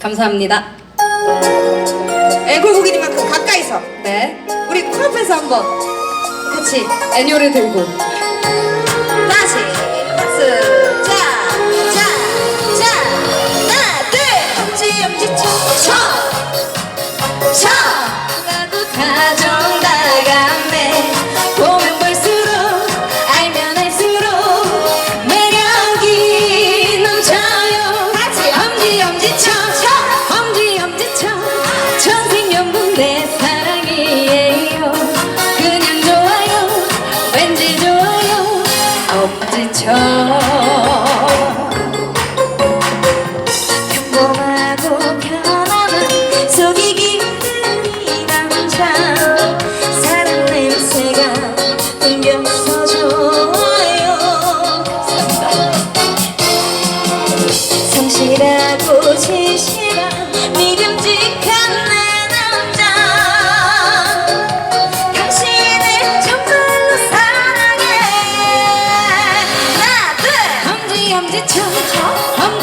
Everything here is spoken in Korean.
감사합니다. 애골곡이니만큼 가까이서 네. 우리 코앞에서 한번 같이 애니어를 들고. 내 사랑이에요. 그냥 좋아요. 왠지 좋아요. 엄지쳐 평범하고 편안한 속이기 힘든 이 남자 사랑 냄새가 풍겨서 좋아요. 성실하고 진실한 믿음직한 엄지척 엄